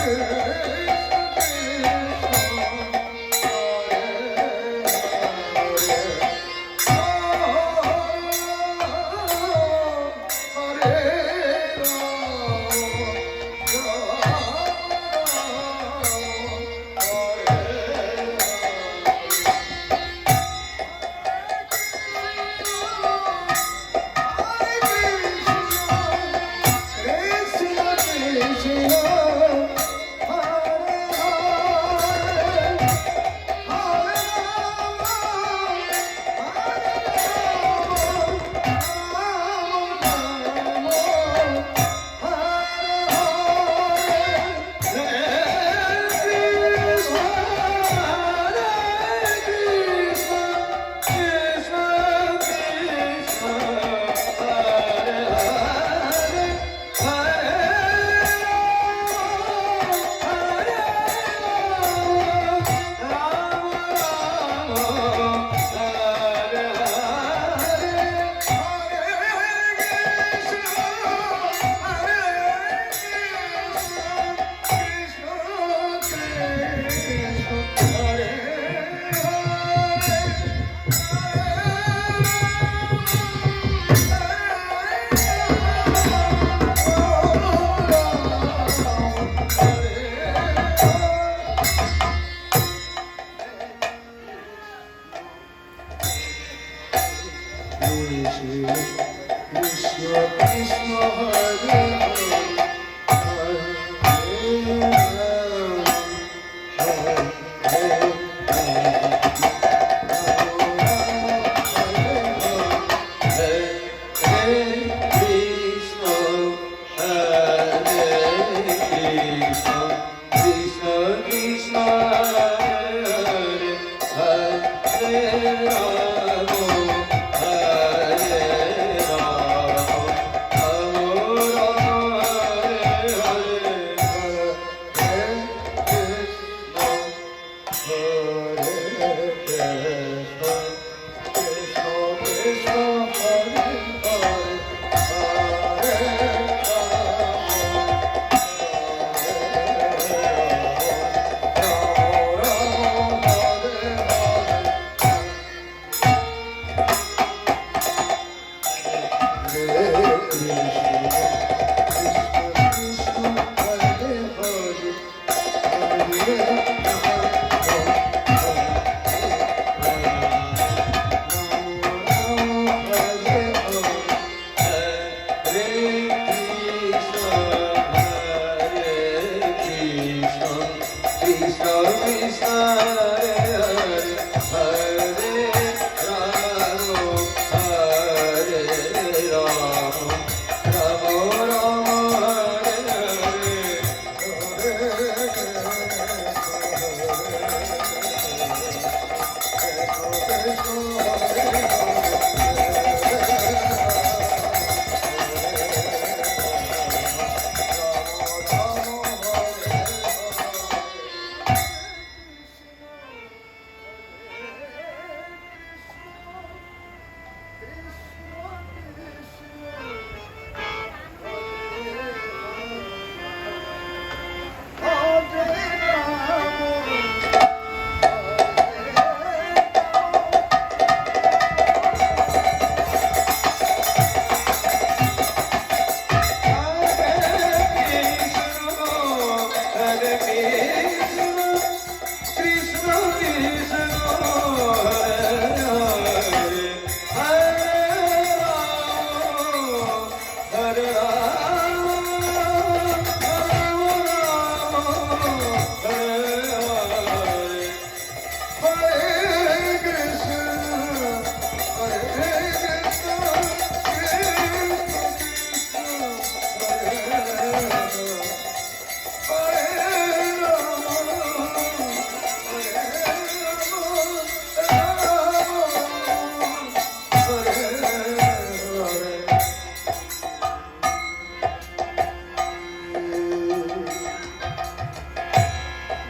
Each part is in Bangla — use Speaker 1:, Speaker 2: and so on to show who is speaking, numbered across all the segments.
Speaker 1: Yeah. Krishna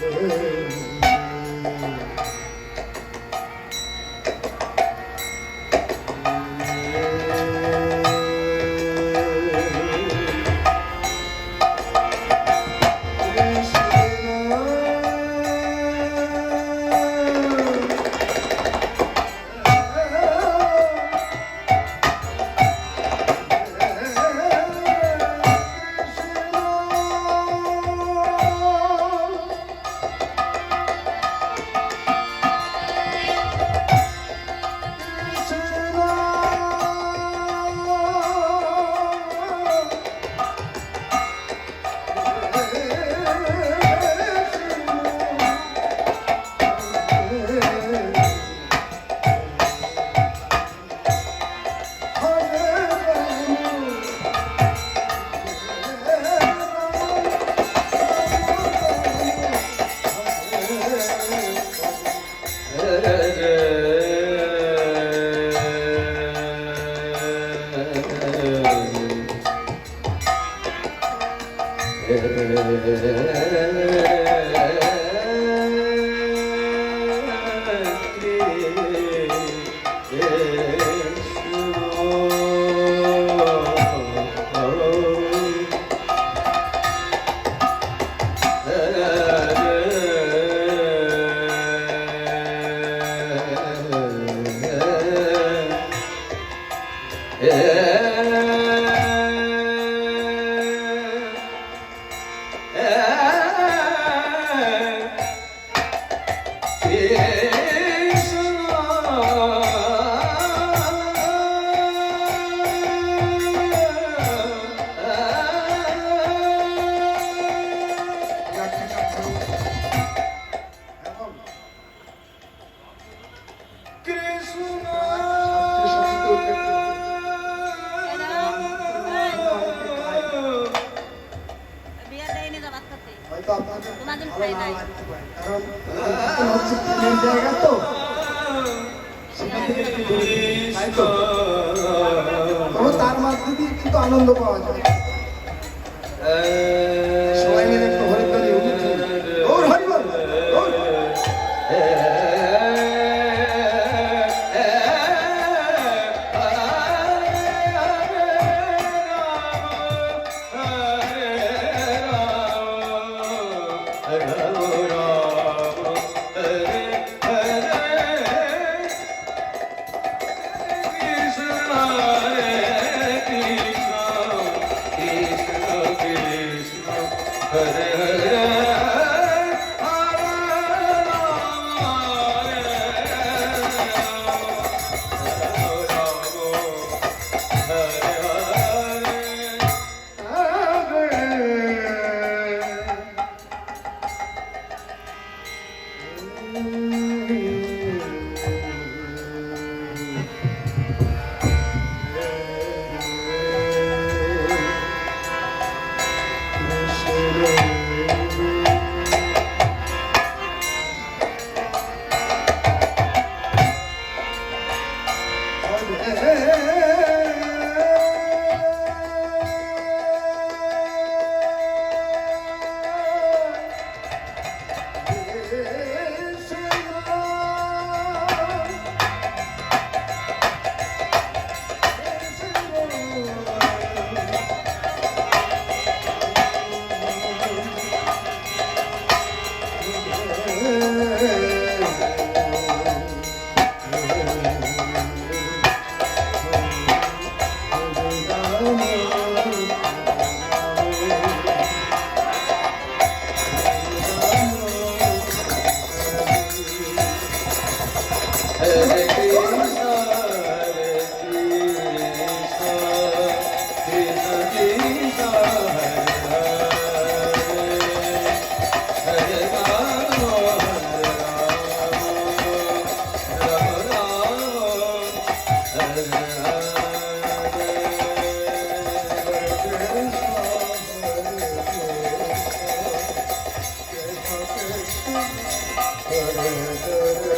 Speaker 1: Hey, hey, hey.
Speaker 2: তার দিয়ে কিন্তু আনন্দ পাওয়া যায়।
Speaker 1: 哥哥哥哥。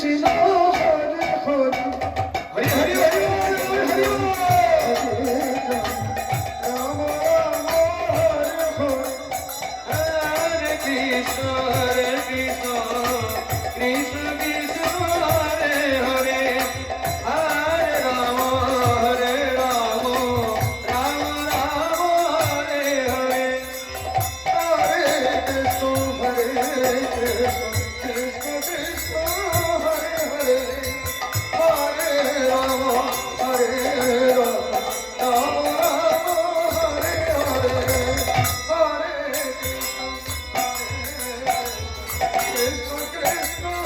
Speaker 1: Krishna Cristo, Cristo.